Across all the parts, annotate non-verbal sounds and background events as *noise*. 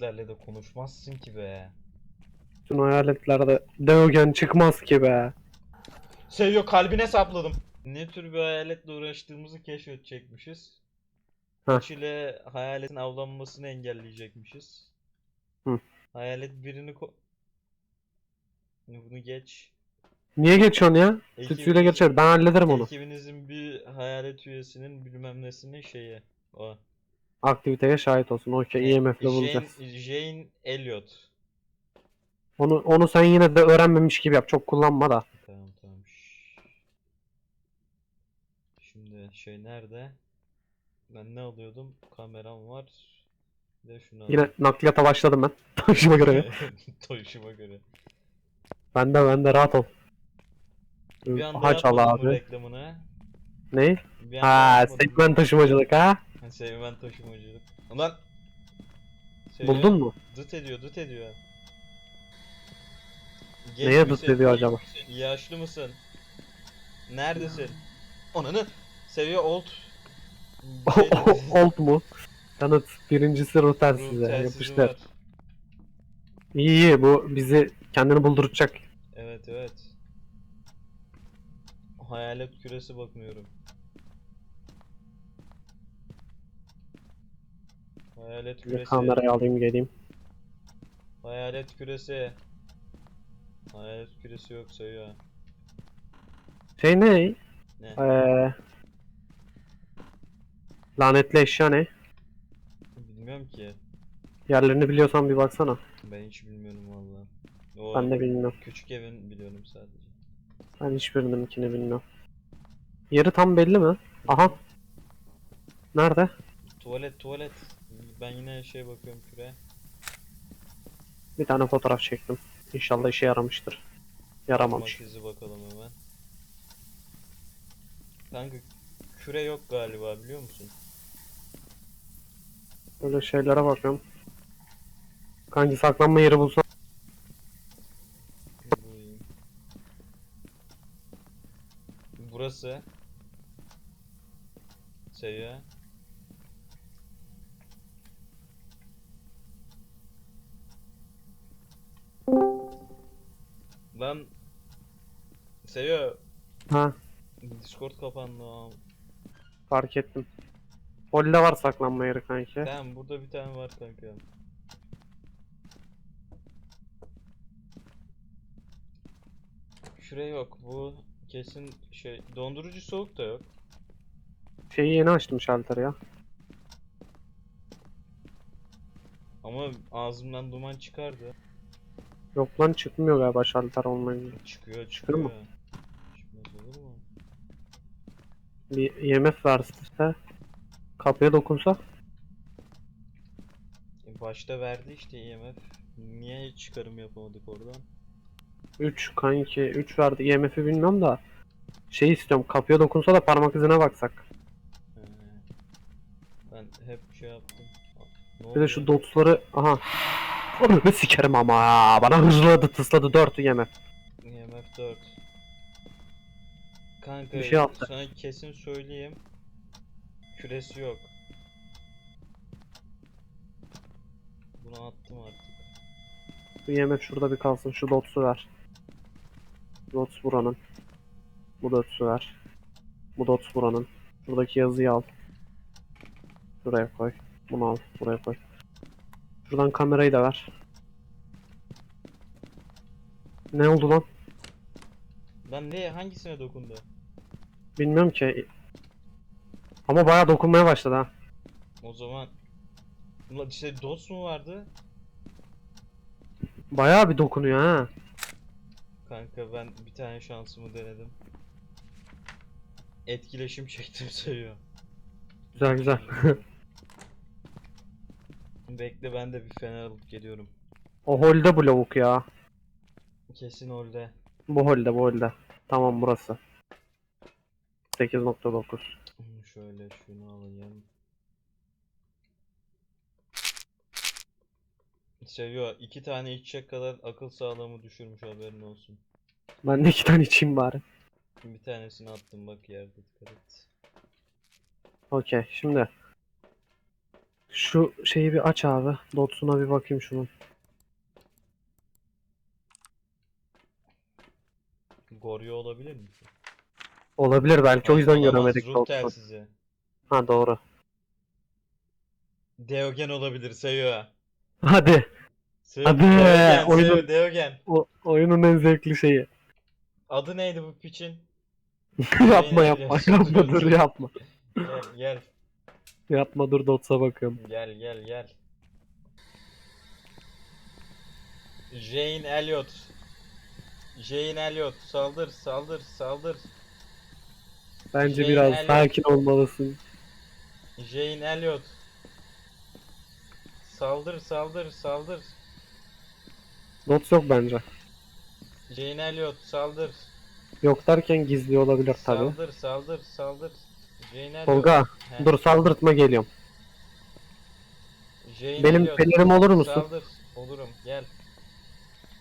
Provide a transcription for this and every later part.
hayaletlerle de konuşmazsın ki be. Bütün hayaletlerde Deogen çıkmaz ki be. Seviyor kalbine sapladım. Ne tür bir hayaletle uğraştığımızı keşfedecekmişiz. Heh. Kuş ile hayaletin avlanmasını engelleyecekmişiz. Hı. Hayalet birini ko- Bunu geç. Niye geçiyorsun ya? Tütsüyle Ekibiniz- geçer. Ben hallederim onu. Ekibinizin bir hayalet üyesinin bilmem nesinin şeyi. O. Aktiviteye şahit olsun. Okey IMF'le bulacağız. Jane, Jane Elliot. Onu, onu sen yine de öğrenmemiş gibi yap. Çok kullanma da. Tamam tamam. Şimdi şey nerede? Ben ne alıyordum? Kameram var. Bir de şunu Yine nakliyata başladım ben. *laughs* Taşıma göre. *laughs* Toyuşuma göre. Ben de ben de rahat ol. Bir anda Haç al yapmadım bu abi. reklamını. Ne? Bir anda Ha, yapmadım. segment taşımacılık ha? Ha, Segment taşımacılık. Ulan. Şey Buldun mu? Dıt ediyor, dıt ediyor. Neye misin? dıt ediyor acaba? Yaşlı mısın? Neredesin? Onanı seviye old. *laughs* Şey Old mu? Kanıt. Birincisi router Ruh size. Yapıştır. İyi iyi bu bizi kendini bulduracak. Evet evet. Hayalet küresi bakmıyorum. Hayalet küresi. kamerayı alayım geleyim. Hayalet küresi. Hayalet küresi yok sayıyor. Şey ne? Ne? Ee, lanetli eşya ne? Bilmiyorum ki. Yerlerini biliyorsan bir baksana. Ben hiç bilmiyorum valla. Ben de bilmiyorum. küçük evin biliyorum sadece. Ben hiçbirininkini bilmiyorum. Yeri tam belli mi? Aha. Nerede? Tuvalet tuvalet. Ben yine şey bakıyorum küre. Bir tane fotoğraf çektim. İnşallah işe yaramıştır. Yaramamış. Parmak izi bakalım hemen. Kanka küre yok galiba biliyor musun? Böyle şeylere bakıyorum. Kanki saklanma yeri. Bulayım. Burası. Seviye. Lan Seviyor. Ha Discord kapandı abi. fark ettim. Holde var saklanma yeri kanki. Tamam burada bir tane var kanka. Şuraya yok. Bu kesin şey dondurucu soğuk da yok. Şeyi yeni açtım şalter ya. Ama ağzımdan duman çıkardı. Yok lan çıkmıyor galiba şalter olmayınca. Çıkıyor Çıkıyor mu? çıkıyor. Çıkmaz olur mu? Bir IMF verse kapıya dokunsa. E, Başta verdi işte IMF. Niye hiç çıkarım yapamadık oradan? 3 kanki 3 verdi. IMF'i bilmiyorum da. Şey istiyorum kapıya dokunsa da parmak izine baksak. He. Ben hep şey yaptım. Ne Bir de şu dotsları aha. Onu sikerim ama ya. Bana hızladı tısladı 4 IMF. IMF 4. Kanka Bir şey yaptı. sana kesin söyleyeyim. Küresi yok. Bunu attım artık. IMF şurada bir kalsın. Şu dotsu ver. Dots buranın. Bu dotsu ver. Bu dots buranın. Şuradaki yazıyı al. Şuraya koy. Bunu al. Buraya koy. Şuradan kamerayı da ver. Ne oldu lan? Lan ne hangisine dokundu? Bilmiyorum ki. Ama bayağı dokunmaya başladı ha. O zaman Ulan işte DOS mu vardı? Bayağı bir dokunuyor ha. Kanka ben bir tane şansımı denedim. Etkileşim çektim *laughs* sayıyor. Güzel güzel. *laughs* Bekle ben de bir fener alıp geliyorum. o holde bu lavuk ya. Kesin orada. Bu holde bu holde. Tamam burası. 8.9. Hmm, Şöyle şunu alayım. Seviyor. iki tane içecek kadar akıl sağlığımı düşürmüş haberin olsun. Ben de iki tane içeyim bari. Bir tanesini attım bak yerde dikkat et. Okey şimdi. Şu şeyi bir aç abi. Dots'una bir bakayım şunun. Goryo olabilir mi? Olabilir belki o yüzden Olamaz, göremedik Ruh Dots'u. telsizi. Ha doğru. Deogen olabilir Seyo. Hadi. Seyo, Hadi, Deogen, oyunu- Seyo, Deogen. O oyunun en zevkli şeyi. Adı neydi bu piçin? *laughs* yapma yapma yapma dur yapma. Gel gel Yapma dur Dots'a bakıyorum. gel gel gel. Jane Elliot. Jane Elliot saldır saldır saldır. Bence Şey, biraz yani- sakin olmalısın. Jane Elliot. Saldır saldır saldır. Dots yok bence. Jane Elliot saldır. Yok derken gizli olabilir tabi. Saldır saldır saldır. Elliot. Tolga dur saldırtma geliyorum. Jane Benim Elliot. pelerim olur musun? Saldır. Olurum gel.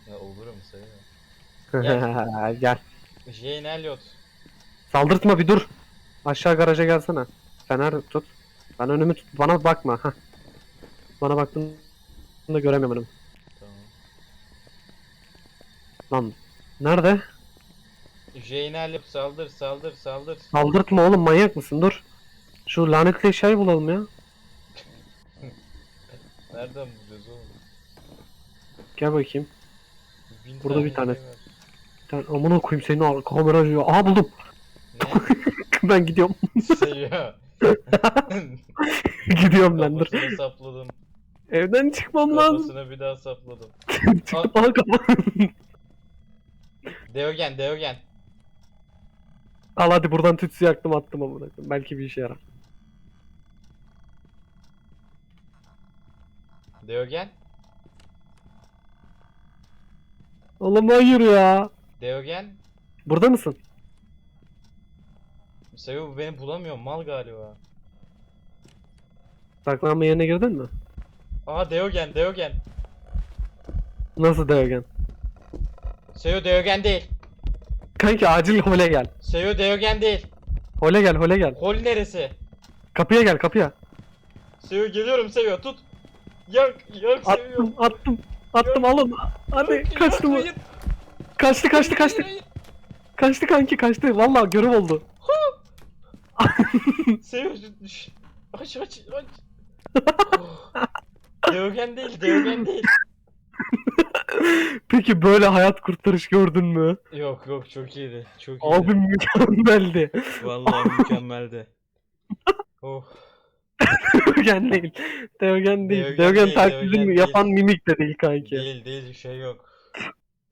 Ya olurum sayıyor. Gel. *laughs* Jane Elliot. Saldırtma bir dur. Aşağı garaja gelsene. Fener tut. Ben önümü tut. Bana bakma. Heh. Bana baktığında göremiyorum önümü. Tamam. Lan. Nerede? Jane Elliot saldır saldır saldır. Saldırtma oğlum manyak mısın? Dur. Şu lanetli eşyayı bulalım ya. *laughs* Nereden bulacağız oğlum? Gel bakayım. Bin Burada bir tane. şey var. Bir tane amına koyayım senin ar- kamera. Aha buldum. *laughs* ben gidiyorum. Ne? Sayıyor. *laughs* gidiyorum ben dur. Kafasına sapladım. Evden çıkmam lazım. Kafasına bir daha sapladım. Aha kafa. Deogen Deogen. Al hadi buradan tütsü yaktım attım amına koyayım. Belki bir işe yarar. Deogen. Oğlum hayır ya. Deogen. Burada mısın? Bu beni bulamıyor mal galiba. Saklanma yerine girdin mi? Aha Deogen Deogen. Nasıl Deogen? Seyo Deogen değil. Kanki acil hole gel. Seyo Deogen değil. Hole gel hole gel. Hol neresi? Kapıya gel kapıya. Seyo geliyorum Seyo tut. Yak yak Seyo. Attım attım. Attım alın. Hadi Yak, kaçtı mı? hayır, Kaçtı kaçtı hayır, kaçtı. hayır. Kaçtı kanki kaçtı. Vallahi görev oldu. *laughs* Seyo düş. Aç aç aç. Oh. Deogen değil Deogen değil. Peki böyle hayat kurtarış gördün mü? Yok yok çok iyiydi. Çok iyiydi. Abi mükemmeldi. Vallahi mükemmeldi. *laughs* Oh. Deogen değil. Deogen değil. Deogen Deogen değil, taklidini Deogen yapan değil. mimik de değil kanki. Değil değil bir şey yok.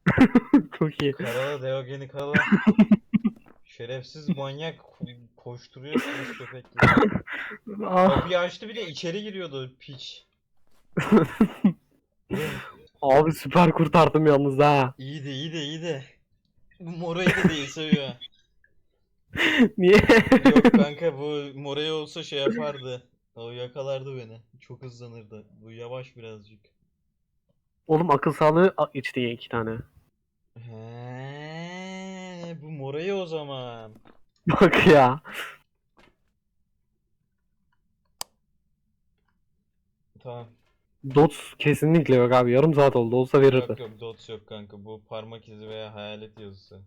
*laughs* Çok iyi. Karala Deogen'i karala. *laughs* Şerefsiz manyak ko- koşturuyor kız köpekle. Ah, Kapıyı açtı bir de içeri giriyordu piç. Abi süper kurtardım yalnız ha. iyiydi iyiydi iyiydi. Bu Mora'yı da değil seviyor. *laughs* Niye? Yok kanka bu Mora'yı olsa şey yapardı. O yakalardı beni. Çok hızlanırdı. Bu yavaş birazcık. Oğlum akıl sağlığı a- içti ya iki tane. He, bu Mora'yı o zaman. Bak ya. Tamam. Dots kesinlikle yok abi. Yarım saat oldu. Olsa verirdi. Yok yok dots yok kanka. Bu parmak izi veya hayalet yazısı.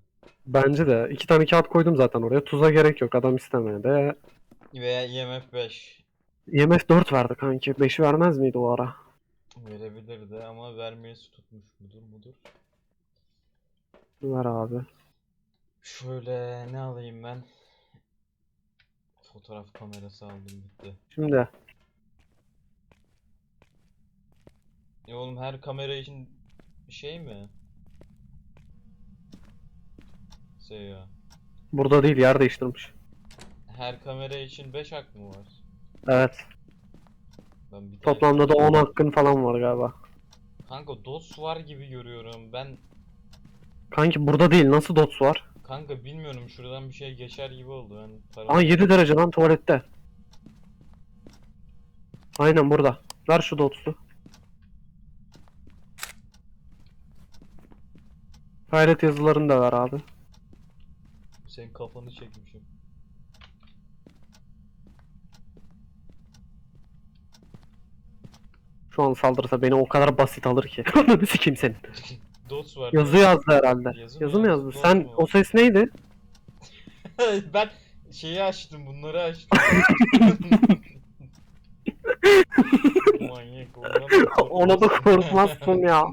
Bence de. iki tane kağıt koydum zaten oraya. Tuza gerek yok. Adam istemedi. Veya IMF 5. IMF 4 verdi kanki. 5'i vermez miydi o ara? Verebilirdi ama vermeyesi tutmuş mudur mudur? Ver abi. Şöyle ne alayım ben? Fotoğraf kamerası aldım bitti. Şimdi Ya oğlum her kamera için şey mi? Şey ya. burada değil yer değiştirmiş. Her kamera için 5 hak mı var? Evet. Ben bir tane- Toplamda da 10 hakkın falan var galiba. Kanka DOS var gibi görüyorum. Ben Kanki burada değil. Nasıl dots var? kanka bilmiyorum şuradan bir şey geçer gibi oldu. Ben Aa 7 derece lan tuvalette. Aynen burada. Ver şu dots'u. Hayret yazılarını da ver abi. senin kafanı çekmişim. şu an saldırsa beni o kadar basit alır ki. *laughs* Ananı sikeyim senin. *laughs* Dots var. Yazı yazdı herhalde. Yazı Yazı mı yazdı, yazdı? dots Sen mu? o ses neydi? *laughs* ben şeyi açtım bunları açtım. Manyak Ona da korkmazsın ya.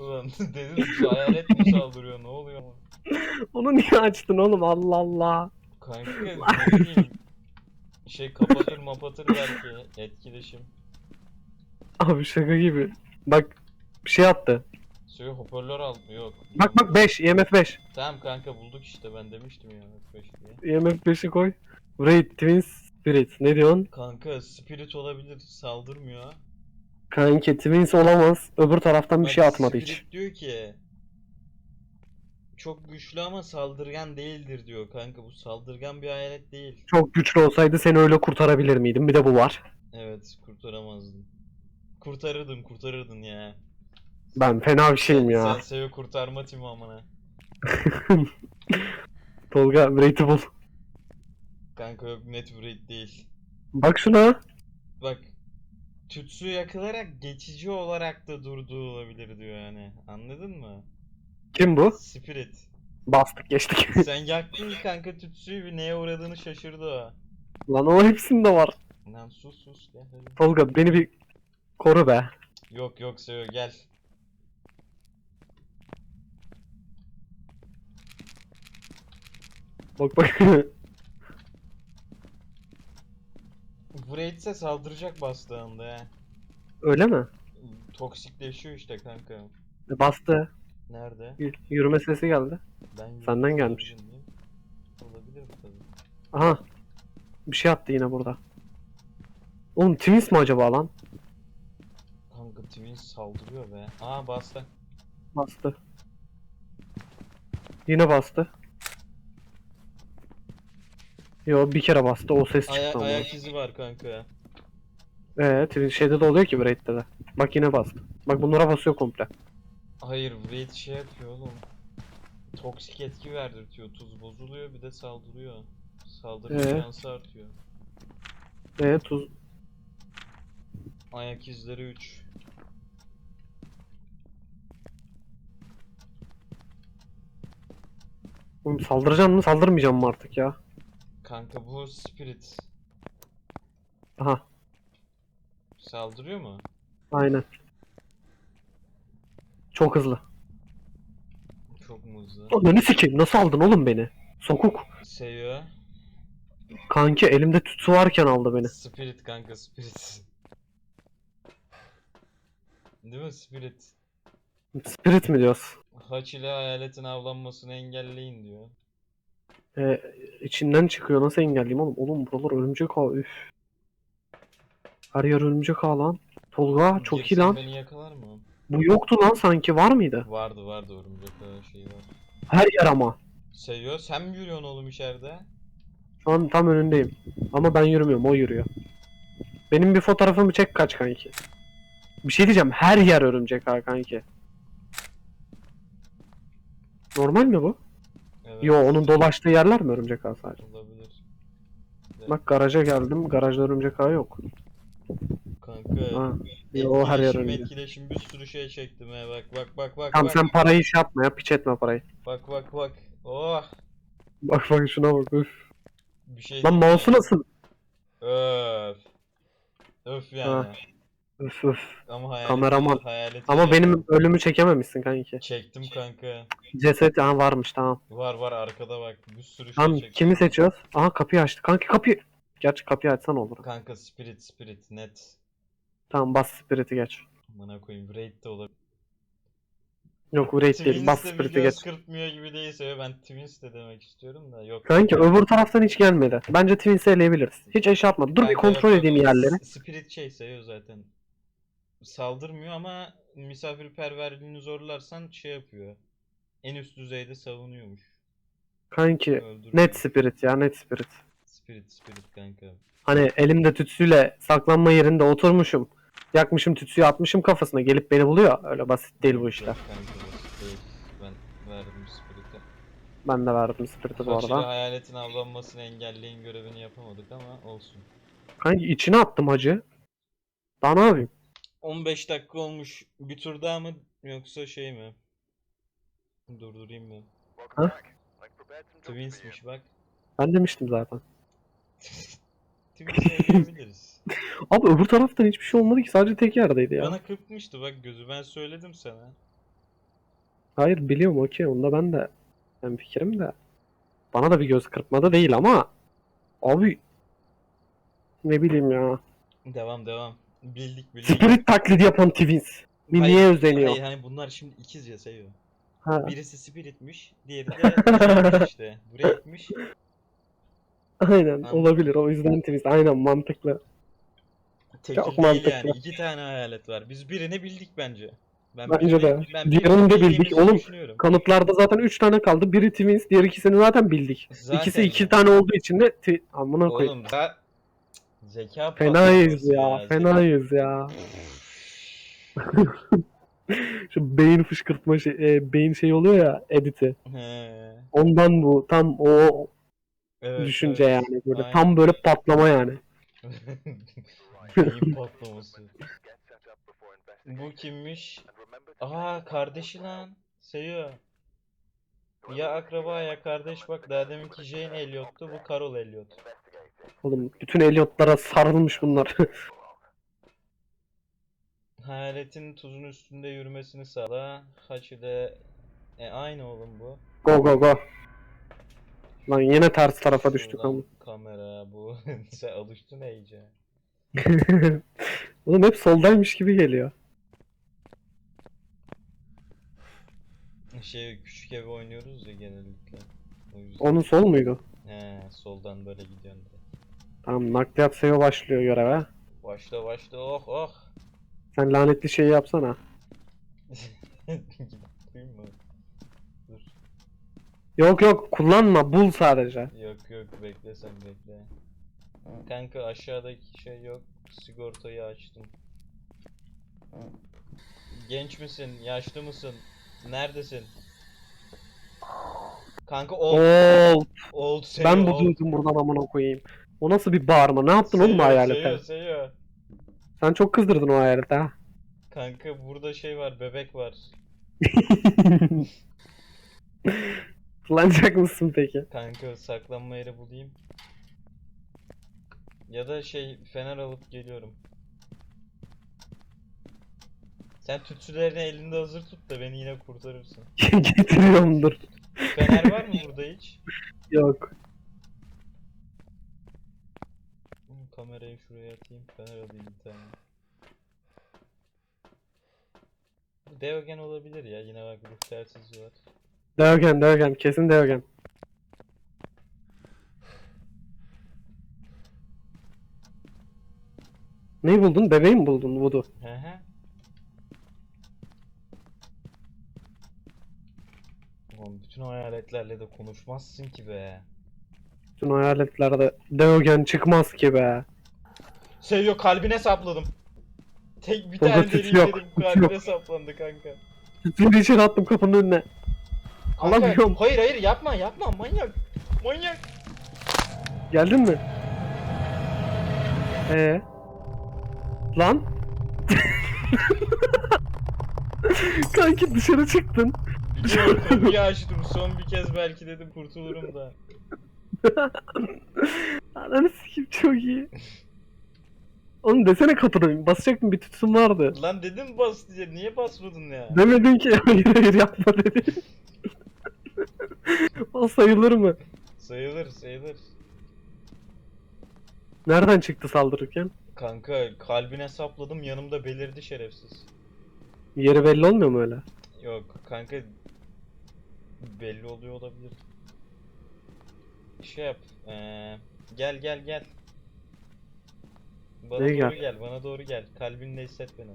Ulan *laughs* dedim hayalet mi saldırıyor ne oluyor ama. Onu niye açtın oğlum Allah Allah. Kanka ne bileyim. Şey kapatır mapatır belki etkileşim. Abi şaka gibi. Bak bir şey attı. Suyu hoparlör aldı yok. Bak bak 5 IMF 5. Tamam kanka bulduk işte ben demiştim ya 5 diye. IMF 5'i koy. Raid Twin Spirit. Ne diyorsun? Kanka spirit olabilir saldırmıyor. Kanki Twins olamaz. Öbür taraftan bir Bak, şey atmadı spirit hiç. diyor ki çok güçlü ama saldırgan değildir diyor kanka bu saldırgan bir hayalet değil. Çok güçlü olsaydı seni öyle kurtarabilir miydim? Bir de bu var. Evet kurtaramazdın. Kurtarırdın kurtarırdın ya. Ben fena bir şeyim ya. Sen seviyor kurtarma timi amına. *laughs* Tolga Raid'i bul. Kanka yok net bir değil. Bak şuna. Bak tütsü yakılarak geçici olarak da durduğu olabilir diyor yani. Anladın mı? Kim bu? Spirit. Bastık geçtik. *laughs* Sen yaktın kanka tütsüyü bir neye uğradığını şaşırdı o. Lan o hepsinde var. Lan sus sus gel hadi. Tolga beni bir koru be. Yok yok Seyo gel. Bak bak. *laughs* Bu raidse saldıracak bastığında ya. Öyle mi? Toksikleşiyor işte kanka. E, Bastı. Nerede? Y- yürüme sesi geldi. Ben Senden gelmiş. olabilir miyim? Olabilir tabii. Aha. Bir şey attı yine burada. Oğlum Twins mi acaba lan? Kanka Twins saldırıyor be. Aa bastı. Bastı. Yine bastı. Yo bir kere bastı o ses Aya çıktı ama. ayak izi var kanka. Ee, şeyde de oluyor ki Braid'de de. Bak yine bastı. Bak bunlara basıyor komple. Hayır raid şey yapıyor oğlum. Toksik etki verdirtiyor. Tuz bozuluyor bir de saldırıyor. Saldırı Ee? şansı artıyor. Ee tuz. Ayak izleri 3. Oğlum saldıracağım mı saldırmayacağım mı artık ya? Kanka bu spirit. Aha Saldırıyor mu? aynen. Çok hızlı. Çok hızlı? Ananı sikeyim nasıl aldın oğlum beni? Sokuk. Seviyor. Kanki elimde tütsü varken aldı beni. Spirit kanka spirit. Değil mi spirit? Spirit mi diyoruz? Haç ile hayaletin avlanmasını engelleyin diyor. Ee, içinden çıkıyor nasıl engelleyeyim oğlum? Oğlum buralar örümcek ağ üf. Her yer örümcek ağ lan. Tolga çok iyi lan. beni yakalar mı? Bu yoktu lan sanki var mıydı? Vardı vardı örümcek şeyi var. Her yer ama. Seviyor. Sen mi yürüyorsun oğlum içeride? Şu an tam önündeyim. Ama ben yürümüyorum o yürüyor. Benim bir fotoğrafımı çek kaç kanki. Bir şey diyeceğim her yer örümcek ağ kanki. Normal mi bu? Yo onun dolaştığı yerler mi örümcek ağ sadece? Olabilir. Bak garaja geldim. Garajda örümcek ağı yok. Kanka. Ha. Yo her yer etkileşim, örümcek. etkileşim bir sürü şey çektim he bak bak bak bak Tamam bak. sen parayı şey yapma ya piç etme parayı. Bak bak bak. Oh. Bak bak şuna bak üf. Bir şey Lan mouse'u nasıl? Öf. Öf yani. Ha. Üf. Ama hayalet Kameraman. hayalet Ama şey- benim ölümü çekememişsin kanki. çektim kanka. Ceset ha varmış tamam. Var var arkada bak bir sürü şey Tamam çektim. kimi seçiyoruz? Aha kapıyı açtı. Kanki kapıyı. Gerçi kapıyı açsan olur. Kanka spirit spirit net. Tamam bas spirit'i geç. Amına koyayım raid de olabilir. Yok bu raid değil. Bas spirit'i geç. kırpmıyor gibi değilse ben Twins de demek istiyorum da yok. Kanki öbür taraftan hiç gelmedi. Bence Twins'i eleyebiliriz. Hiç eşya atmadı. Dur bir Kanka kontrol yok, edeyim yok. yerleri. Spirit şey sayıyor zaten. Saldırmıyor ama misafirperverliğini zorlarsan şey yapıyor. En üst düzeyde savunuyormuş. Kanki Öldürmüyor. net spirit ya net spirit. Spirit spirit kanka. Hani elimde tütsüyle saklanma yerinde oturmuşum. Yakmışım tütsüyü atmışım kafasına gelip beni buluyor. Öyle basit değil bu işler. Kanka basit değil. Ben verdim Spirit'e. Ben de verdim spirit'i bu ile arada. hayaletin avlanmasını engelleyin görevini yapamadık ama olsun. Kanki içine attım hacı. Daha ne yapayım? 15 dakika olmuş. Bir tur daha mı yoksa şey mi? Durdurayım mı? Ha? Twins'miş bak. Ben demiştim zaten. *laughs* Twins oynayabiliriz. *laughs* Abi öbür taraftan hiçbir şey olmadı ki sadece tek yerdeydi ya. Bana kırpmıştı bak gözü ben söyledim sana. Hayır biliyorum okey onda ben de ben fikrim de. Bana da bir göz kırpmadı değil ama abi ne bileyim ya. Devam devam. Bildik bildik. Spirit taklidi yapan Twins. Mini'ye Hayır, özeniyor. Hayır hani bunlar şimdi ikiz ya seviyor. Ha, Birisi Spirit'miş, diğeri de işte. Buraya gitmiş. aynen Anladım. olabilir o yüzden Twins aynen mantıklı. Tekil Çok değil mantıklı. yani. İki tane hayalet var. Biz birini bildik bence. Ben Bence de. Ben Diğerini de bildik. Oğlum. Kanıtlarda zaten 3 tane kaldı. Biri Twins, diğer ikisini zaten bildik. Zaten İkisi 2 ya. tane olduğu için de amına koyayım. Oğlum da zeka Fenayız patlaması ya, fenayız ya. *laughs* Şu beyin fışkırtma şey, e, beyin şey oluyor ya editi. He. Ondan bu tam o Evet, düşünce evet. yani böyle Aynen. tam böyle patlama yani. Beyin patlaması. Bu kimmiş? Aa kardeşi lan. Seyo. Ya akraba ya kardeş bak daha deminki Jane Elliot'tu bu Carol Elliot. Oğlum bütün Elliot'lara sarılmış bunlar. *laughs* Hayaletin tuzun üstünde yürümesini sağla. Haçı de e, aynı oğlum bu. go go go. Lan yine ters tarafa düştük Şuradan ama. Kamera bu. *laughs* Sen alıştın iyice. *laughs* Oğlum hep soldaymış gibi geliyor. Şey küçük ev oynuyoruz ya genellikle. O yüzden. Onun sol muydu? He, soldan böyle gidiyorsun. Tamam nakliyat seyo başlıyor göreve. Başla başla oh oh. Sen lanetli şeyi yapsana. Dur. Yok yok kullanma bul sadece. Yok yok bekle sen bekle. Kanka aşağıdaki şey yok. Sigortayı açtım. Genç misin? Yaşlı mısın? Neredesin? Kanka old. Oo Old Seyo, ben old. duydum buradan amına koyayım. O nasıl bir bağırma? Ne yaptın oğlum hayalete? Seyo, Seyo. Sen çok kızdırdın o hayalete ha. Kanka burada şey var, bebek var. *laughs* Kullanacak mısın peki? Kanka saklanma yeri bulayım. Ya da şey fener alıp geliyorum. Sen tütsülerini elinde hazır tut da beni yine kurtarırsın. *laughs* Getiriyorum dur. Fener var mı burada hiç? Yok. Hı, Kamerayı şuraya atayım, fener alayım bir tane. Deogen olabilir ya, yine bak ruh telsizi var. Deogen Deogen kesin Deogen. Neyi buldun? Bebeği mi buldun Voodoo? He he. Oğlum bütün hayaletlerle de konuşmazsın ki be. Bütün hayaletlerde Deogen çıkmaz ki be. Seviyor kalbine sapladım. Tek bir Burada tane tüt delik yok, dedim kalbine yok. saplandı kanka. Tütleri içeri attım kapının önüne. Kanka, Alamıyorum. Hayır hayır yapma yapma manyak. Manyak. Geldin mi? Ee? Lan? *laughs* Kanki dışarı çıktın. Biliyorum kapıyı açtım son bir kez belki dedim kurtulurum da. *laughs* Ananı sikim çok iyi. Oğlum desene kapıda basacaktım bir tütsüm vardı. Lan dedim bas diye niye basmadın ya? Demedin ki *laughs* hayır hayır yapma dedi. *laughs* o sayılır mı? Sayılır sayılır. Nereden çıktı saldırırken? Kanka kalbine sapladım yanımda belirdi şerefsiz. Yeri belli olmuyor mu öyle? Yok kanka belli oluyor olabilir. Şey yap. eee, gel gel gel. Bana Neye doğru gel? gel? bana doğru gel. Kalbinle hisset beni.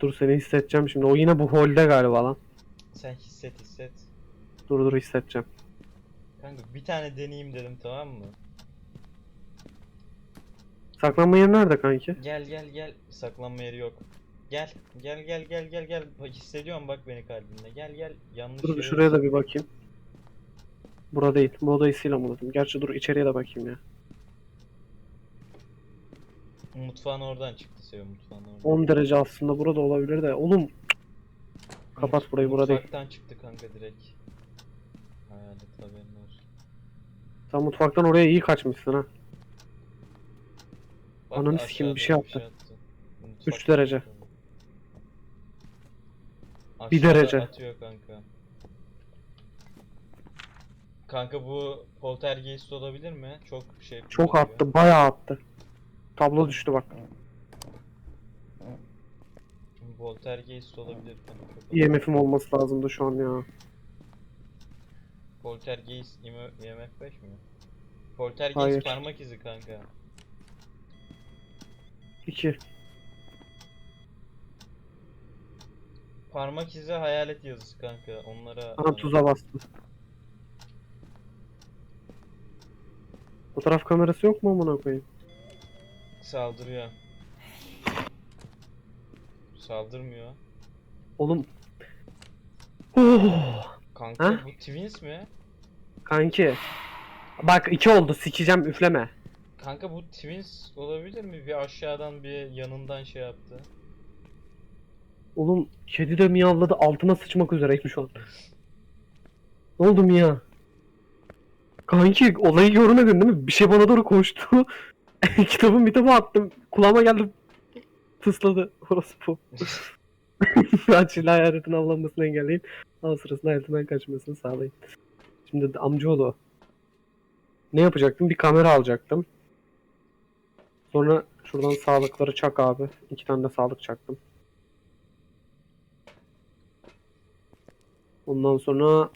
Dur seni hissedeceğim şimdi. O yine bu holde galiba lan. Sen hisset hisset. Dur dur hissedeceğim. Kanka bir tane deneyeyim dedim tamam mı? Saklanma yeri nerede kanki? Gel gel gel. Saklanma yeri yok. Gel gel gel gel gel gel. Bak, hissediyorum bak beni kalbinde. Gel gel. Yanlış Dur bir yere- şuraya da bir bakayım. Bura değil. Bu odayı sil amına koyayım. Gerçi dur içeriye de bakayım ya. Mutfağın oradan çıktı Seyo mutfağın oradan. 10 derece aslında burada olabilir de. Oğlum Kapat burayı, burada değil. Mutfaktan çıktı kanka direkt. Hayalet haberin olsun. sen mutfaktan oraya iyi kaçmışsın ha. Bak, Ananı sikeyim, bir şey aşağıda yaptı. Mutfaktan Üç derece. çıktı. Bir Aşağıda derece. atıyor kanka. Kanka bu poltergeist olabilir mi? Çok şey Çok attı, bayağı attı. Tablo düştü bak. Poltergeist olabilir IMF'im olması lazımdı şu an ya. Poltergeist IMF 5 mi? Poltergeist Hayır. parmak izi kanka. 2. Parmak izi hayalet yazısı kanka. Onlara Aha tuza bastı. Fotoğraf kamerası yok mu amına koyayım? Saldırıyor. Saldırmıyor. Oğlum. Oh, Kanka Ha? bu Twins mi? kanki. Bak iki oldu sikeceğim üfleme. Kanka bu Twins olabilir mi? Bir aşağıdan bir yanından şey yaptı. Oğlum kedi de miyavladı altıma sıçmak üzereymiş an. Ne oldu Mia? Kanki olayı görmedin değil mi? Bir şey bana doğru koştu. *laughs* Kitabın kitabı attım. Kulağıma geldi. Tısladı. Orası bu. Açıyla hayaletin avlanmasını engelleyin. Av sırasında hayaletinden kaçmasını sağlayın. Şimdi amcaoğlu. Ne yapacaktım? Bir kamera alacaktım. Sonra şuradan sağlıkları çak abi. İki tane de sağlık çaktım. Ondan sonra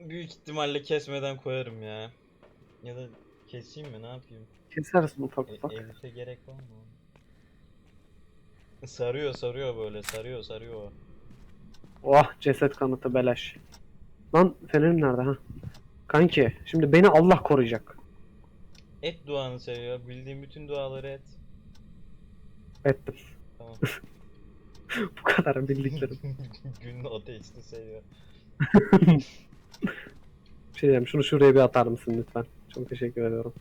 Büyük ihtimalle kesmeden koyarım ya. Ya da keseyim mi ne yapayım? kesersin ufak E, ufak. Elif'e gerek var mı? Sarıyor sarıyor böyle sarıyor sarıyor. Oh ceset kanıtı beleş. Lan fenerim nerede ha? Kanki şimdi beni Allah koruyacak. Et duanı seviyor. Bildiğim bütün duaları et. Ettim. Tamam. *laughs* Bu kadar bildiklerim. *laughs* Günün ateistini seviyor. *laughs* Bir şey diyeyim şunu şuraya bir atar mısın lütfen? Çok teşekkür ediyorum.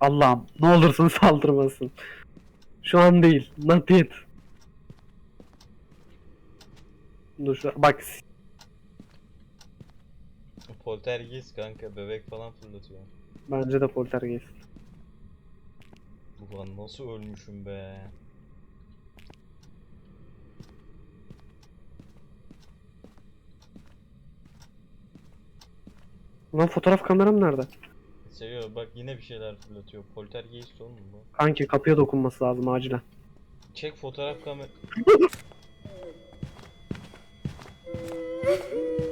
Allah'ım ne olursun *laughs* saldırmasın. Şu an değil. Not yet. Dur şu bak Poltergeist kanka bebek falan fırlatıyor. bence de poltergeist. Ulan nasıl ölmüşüm be. Lan fotoğraf kameram nerede? Seviyor bak yine bir şeyler fırlatıyor. Poltergeist oğlum bu. Kanki kapıya dokunması lazım acilen. Çek fotoğraf kamer...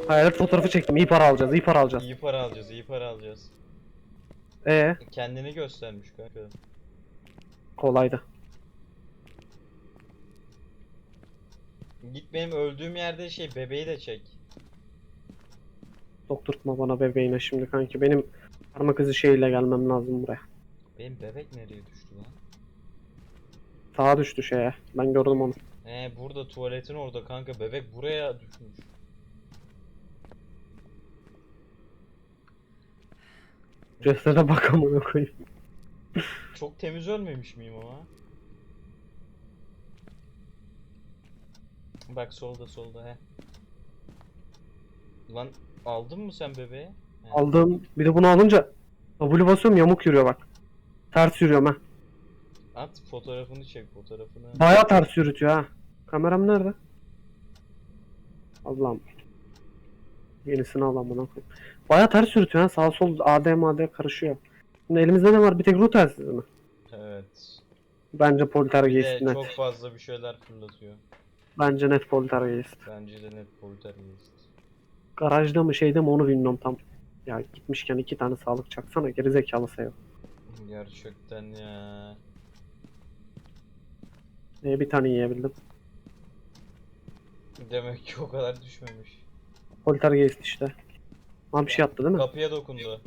Hayalet fotoğrafı çektim. İyi para alacağız. iyi para alacağız. İyi para alacağız, iyi para alacağız. Ee, Kendini göstermiş kanka. kolaydı. Git benim öldüğüm yerde şey bebeği de çek. Dokturtma bana bebeğine şimdi kanki. Benim parmak izi şeyle gelmem lazım buraya. Benim bebek nereye düştü lan? Sağa düştü şeye. Ben gördüm onu. He burada tuvaletin orada kanka bebek buraya düşmüş. Cesede bak amına koyayım. Çok temiz ölmemiş miyim ama? Bak solda solda he. Lan aldın mı sen bebeği? He. Aldım. Bir de bunu alınca W basıyorum yamuk yürüyor bak. Ters yürüyorum ha. At fotoğrafını çek fotoğrafını. Baya ters yürütüyor ha. Kameram nerede? Allah'ım. Yenisini al amına koyayım. Baya ters yürütüyor ha. Sağ sol AD MAD karışıyor. Şimdi elimizde ne var? Bir tek ruh telsizi mi? Evet. Bence poltergeist net. çok fazla bir şeyler fırlatıyor. Bence net poltergeist. Bence de net poltergeist. Garajda mı şeyde mi onu bilmiyorum tam. Ya gitmişken iki tane sağlık çaksana geri zekalı sayı. Gerçekten ya. Ee, bir tane yiyebildim. Demek ki o kadar düşmemiş. Poltergeist işte. Ama bir şey attı değil mi? Kapıya dokundu.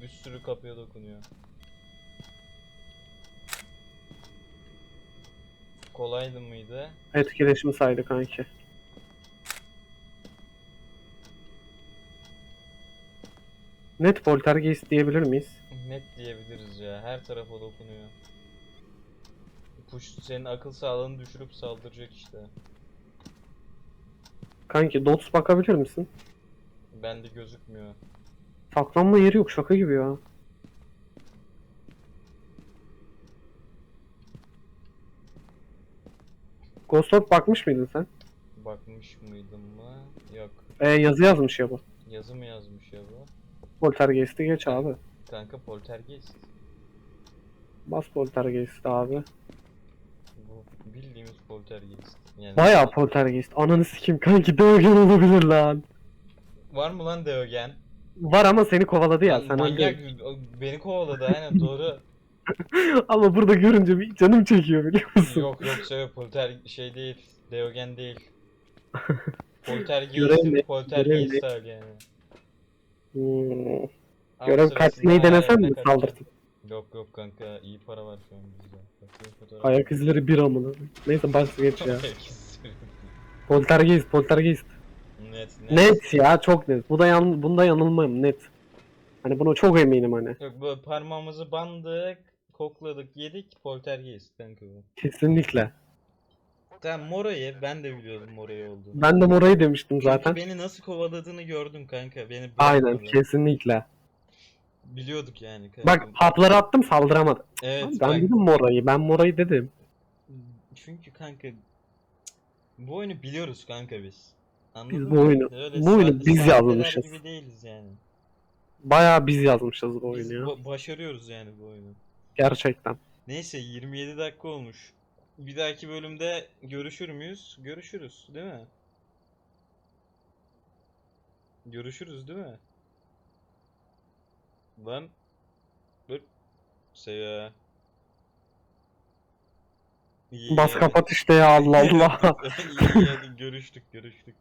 Bir sürü kapıya dokunuyor. Kolaydı mıydı? Etkileşim saydı kanki. Net poltergeist diyebilir miyiz? Net diyebiliriz ya. Her tarafa dokunuyor. Push senin akıl sağlığını düşürüp saldıracak işte. Kanki dots bakabilir misin? Bende gözükmüyor. Saklanma yeri yok şaka gibi ya. Ghost Orb bakmış mıydın sen? Bakmış mıydım mı? Yok. E yazı yazmış ya bu. Yazı mı yazmış ya bu? Poltergeist'i geç abi. Kanka poltergeist. Bas Poltergeist abi. Bu bildiğimiz poltergeist. Yani Bayağı Poltergeist. Ananı sikim kanki Dögen olabilir lan. Var mı lan Deogen? Var ama seni kovaladı ya Lan sen manyak beni kovaladı aynen doğru. *laughs* *laughs* Ama burada görünce bir canım çekiyor biliyor musun? yok yok söyle polter şey değil. Deogen değil. Görev poltergeist Görev hali yani. Hmm. Ama Görev sırasında kaçmayı denesen mi kaçacağım. saldırtın? Yok yok kanka iyi para var şu an bizde. Bakayım fotoğraf. Ayak izleri bir amına. Neyse bas geç ya. Poltergeist, Poltergeist. net net. Net ya çok net. Bu da yan, bunda yanılmam net. Hani buna çok eminim hani. Yok böyle parmağımızı bandık, kokladık, yedik poltergeist kanka bu. Kesinlikle. Tamam Mora'yı ben de biliyordum Mora'yı olduğunu. Ben de Mora'yı demiştim Çünkü zaten. beni nasıl kovaladığını gördüm kanka. Beni Aynen bırakmadı. kesinlikle. Biliyorduk yani kanka. Bak hapları attım saldıramadı. Evet ben bak. dedim Mora'yı. Ben Mora'yı dedim. Çünkü kanka bu oyunu biliyoruz kanka biz. Anladın Biz mı? bu oyunu- Öyle bu oyunu biz sahteler yazmışız. gibi değiliz yani. Bayağı biz yazmışız bu Biz oyunu ya. ba- başarıyoruz yani bu oyunu. Gerçekten. Neyse 27 dakika olmuş. Bir dahaki bölümde görüşür müyüz? Görüşürüz değil mi? Görüşürüz değil mi? Lan Dur Seya Bas kapat işte ya Allah *laughs* Allah. İyi görüştük görüştük